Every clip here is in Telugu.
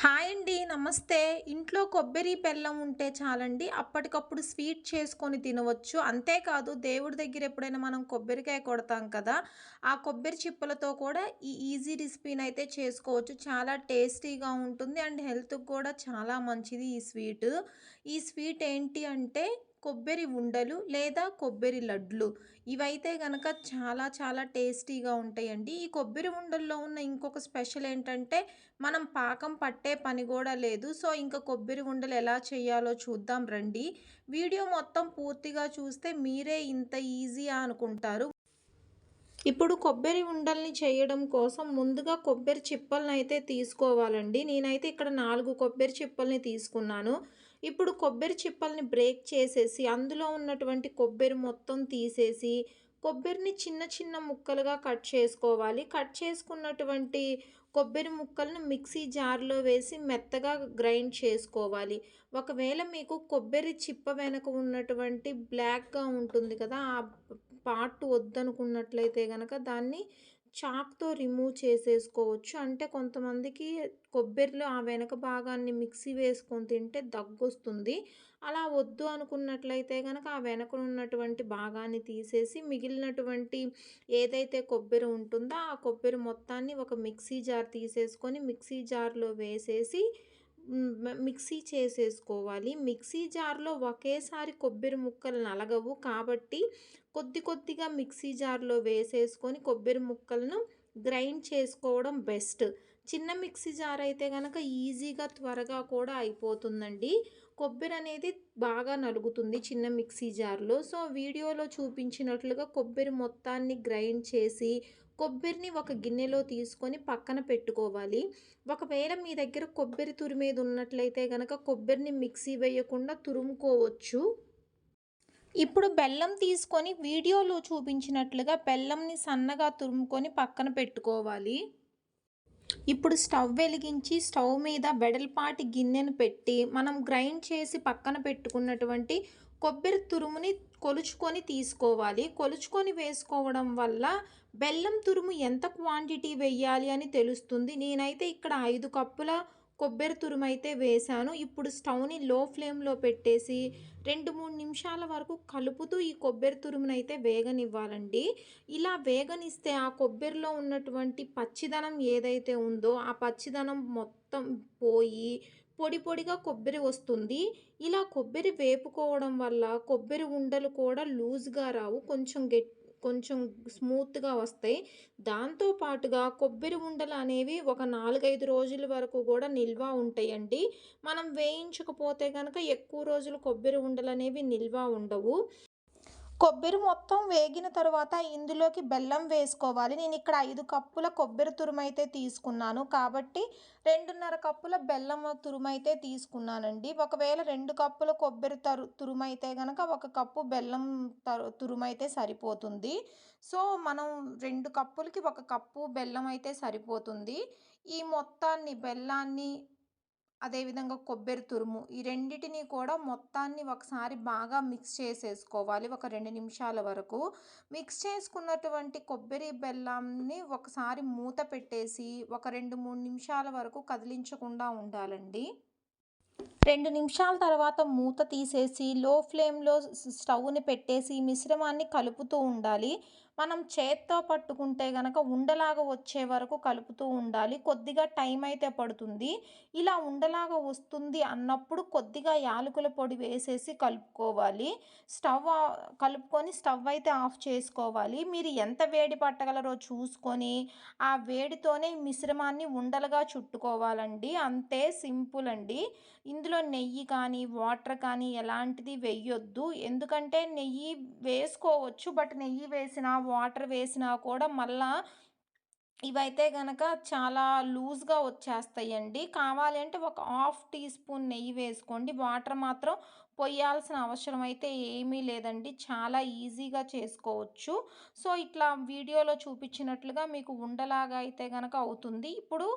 他 హాయ్ అండి నమస్తే. ఇంట్లో కొబ్బరి బెల్లం ఉంటే చాలండి అప్పటికప్పుడు స్వీట్ చేసుకొని తినవచ్చు. అంతేకాదు దేవుడి దగ్గర ఎప్పుడైనా మనం కొబ్బరికాయ కొడతాం కదా ఆ కొబ్బరి చిప్పలతో కూడా ఈ ఈజీ రెసిపీని అయితే చేసుకోవచ్చు. చాలా టేస్టీగా ఉంటుంది అండ్ హెల్త్కి కూడా చాలా మంచిది ఈ స్వీట్. ఈ స్వీట్ ఏంటి అంటే కొబ్బరి ఉండలు లేదా కొబ్బరి లడ్లు. ఇవైతే గనక చాలా చాలా టేస్టీగా ఉంటాయండి. ఈ కొబ్బరి ఉండల్లో ఉన్న ఇంకొక స్పెషల్ ఏంటంటే మనం పాకం పట్టే పని కూడా లేదు. సో ఇంకా కొబ్బరి ఉండలు ఎలా చేయాలో చూద్దాం రండి. వీడియో మొత్తం పూర్తిగా చూస్తే మీరే ఇంత ఈజీ అనుకుంటారు. ఇప్పుడు కొబ్బరి ఉండల్ని చేయడం కోసం ముందుగా కొబ్బరి చిప్పలను అయితే తీసుకోవాలండి. నేనైతే ఇక్కడ నాలుగు కొబ్బరి చిప్పల్ని తీసుకున్నాను. ఇప్పుడు కొబ్బరి చిప్పల్ని బ్రేక్ చేసేసి అందులో ఉన్నటువంటి కొబ్బరి మొత్తం తీసేసి కొబ్బరిని చిన్న చిన్న ముక్కలుగా కట్ చేసుకోవాలి. కట్ చేసుకున్నటువంటి కొబ్బరి ముక్కలను మిక్సీ జార్లో వేసి మెత్తగా గ్రైండ్ చేసుకోవాలి. ఒకవేళ మీకు కొబ్బరి చిప్ప వెనక ఉన్నటువంటి బ్లాక్గా ఉంటుంది కదా ఆ పార్ట్ వద్దనుకున్నట్లయితే కనుక దాన్ని చాక్తో రిమూవ్ చేసేసుకోవచ్చు. అంటే కొంతమందికి కొబ్బరిలో ఆ వెనక భాగాన్ని మిక్సీ వేసుకొని తింటే దగ్గొస్తుంది. అలా వద్దు అనుకున్నట్లయితే కనుక ఆ వెనక ఉన్నటువంటి భాగాన్ని తీసేసి మిగిలినటువంటి ఏదైతే కొబ్బరి ఉంటుందో ఆ కొబ్బరి మొత్తాన్ని ఒక మిక్సీ జార్ తీసేసుకొని మిక్సీ జార్లో వేసేసి మిక్సీ చేసేసుకోవాలి. మిక్సీ జార్లో ఒకేసారి కొబ్బరి ముక్కలు నలగవు కాబట్టి కొద్ది కొద్దిగా మిక్సీ జార్లో వేసేసుకొని కొబ్బరి ముక్కలను గ్రైండ్ చేసుకోవడం బెస్ట్. చిన్న మిక్సీ జార్ అయితే కనుక ఈజీగా త్వరగా కూడా అయిపోతుందండి. కొబ్బరి అనేది బాగా నలుగుతుంది చిన్న మిక్సీ జార్లో. సో వీడియోలో చూపించినట్లుగా కొబ్బరి మొత్తాన్ని గ్రైండ్ చేసి కొబ్బరిని ఒక గిన్నెలో తీసుకొని పక్కన పెట్టుకోవాలి. ఒకవేళ మీ దగ్గర కొబ్బరి తురిమేది ఉన్నట్లయితే కనుక కొబ్బరిని మిక్సీ వేయకుండా తురుముకోవచ్చు. ఇప్పుడు బెల్లం తీసుకొని వీడియోలో చూపించినట్లుగా బెల్లంని సన్నగా తురుముకొని పక్కన పెట్టుకోవాలి. ఇప్పుడు స్టవ్ వెలిగించి స్టవ్ మీద బెడల్పాటి గిన్నెను పెట్టి మనం గ్రైండ్ చేసి పక్కన పెట్టుకున్నటువంటి కొబ్బరి తురుముని కొలుచుకొని తీసుకోవాలి. కొలుచుకొని వేసుకోవడం వల్ల బెల్లం తురుము ఎంత క్వాంటిటీ వేయాలి అని తెలుస్తుంది. నేనైతే ఇక్కడ ఐదు కప్పుల కొబ్బరి తురుము అయితే వేశాను. ఇప్పుడు స్టవ్ని లో ఫ్లేమ్లో పెట్టేసి రెండు మూడు నిమిషాల వరకు కలుపుతూ ఈ కొబ్బరి తురుమును అయితే వేగనివ్వాలండి. ఇలా వేగనిస్తే ఆ కొబ్బరిలో ఉన్నటువంటి పచ్చిదనం ఏదైతే ఉందో ఆ పచ్చిదనం మొత్తం పోయి పొడి పొడిగా కొబ్బరి వస్తుంది. ఇలా కొబ్బరి వేపుకోవడం వల్ల కొబ్బరి ఉండలు కూడా లూజ్గా రావు. కొంచెం గట్టి కొంచెం స్మూత్గా వస్తాయి. దాంతో పాటుగా కొబ్బరి ఉండలు అనేవి ఒక నాలుగైదు రోజుల వరకు కూడా నిల్వ ఉంటాయండి. మనం వేయించకపోతే కనుక ఎక్కువ రోజులు కొబ్బరి ఉండలు అనేవి నిల్వ ఉండవు. కొబ్బరి మొత్తం వేగిన తర్వాత ఇందులోకి బెల్లం వేసుకోవాలి. నేను ఇక్కడ ఐదు కప్పుల కొబ్బరి తురుమైతే తీసుకున్నాను. కాబట్టి రెండున్నర కప్పుల బెల్లం తురుమైతే తీసుకున్నానండి. ఒకవేళ రెండు కప్పుల కొబ్బరి తరు తురుమైతే కనుక ఒక కప్పు బెల్లం తరు తురుమైతే సరిపోతుంది. సో మనం రెండు కప్పులకి ఒక కప్పు బెల్లం అయితే సరిపోతుంది. ఈ మొత్తాన్ని బెల్లాన్ని అదేవిధంగా కొబ్బరి తురుము ఈ రెండిటిని కూడా మొత్తాన్ని ఒకసారి బాగా మిక్స్ చేసేసుకోవాలి ఒక రెండు నిమిషాల వరకు. మిక్స్ చేసుకున్నటువంటి కొబ్బరి బెల్లాన్ని ఒకసారి మూత పెట్టేసి ఒక రెండు మూడు నిమిషాల వరకు కదిలించకుండా ఉండాలండి. రెండు నిమిషాల తర్వాత మూత తీసేసి లో ఫ్లేమ్లో స్టవ్ని పెట్టేసి మిశ్రమాన్ని కలుపుతూ ఉండాలి. మనం చేత్తో పట్టుకుంటే కనుక ఉండలాగా వచ్చే వరకు కలుపుతూ ఉండాలి. కొద్దిగా టైం అయితే పడుతుంది. ఇలా ఉండలాగా వస్తుంది అన్నప్పుడు కొద్దిగా యాలకుల పొడి వేసేసి కలుపుకోవాలి. స్టవ్ కలుపుకొని స్టవ్ అయితే ఆఫ్ చేసుకోవాలి. మీరు ఎంత వేడి పట్టగలరో చూసుకొని ఆ వేడితోనే మిశ్రమాన్ని ఉండలుగా చుట్టుకోవాలండి. అంతే సింపుల్ అండి. ఇందులో నెయ్యి కానీ వాటర్ కానీ ఎలాంటిది వేయొద్దు. ఎందుకంటే నెయ్యి వేసుకోవచ్చు బట్ నెయ్యి వేసినా వాటర్ వేసినా కూడా మళ్ళా ఇవైతే గనక చాలా లూజ్గా వచ్చేస్తాయండి. కావాలంటే ఒక హాఫ్ టీ స్పూన్ నెయ్యి వేసుకోండి. వాటర్ మాత్రం పొయ్యాల్సిన అవసరం అయితే ఏమీ లేదండి. చాలా ఈజీగా చేసుకోవచ్చు. సో ఇట్లా వీడియోలో చూపించినట్లుగా మీకు ఉండలాగా అయితే కనుక అవుతుంది. ఇప్పుడు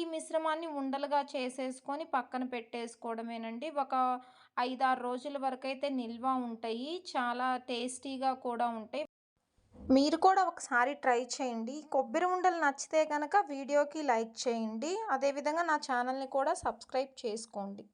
ఈ మిశ్రమాన్ని ఉండలుగా చేసేసుకొని పక్కన పెట్టేసుకోవడమేనండి. ఒక ఐదారు రోజుల వరకు అయితే నిల్వ ఉంటాయి. చాలా టేస్టీగా కూడా ఉంటాయి. మీరు కూడా ఒకసారి ట్రై చేయండి. కొబ్బరి ఉండలు నచ్చితే కనుక వీడియోకి లైక్ చేయండి. అదేవిధంగా నా ఛానల్ని కూడా సబ్స్క్రైబ్ చేసుకోండి.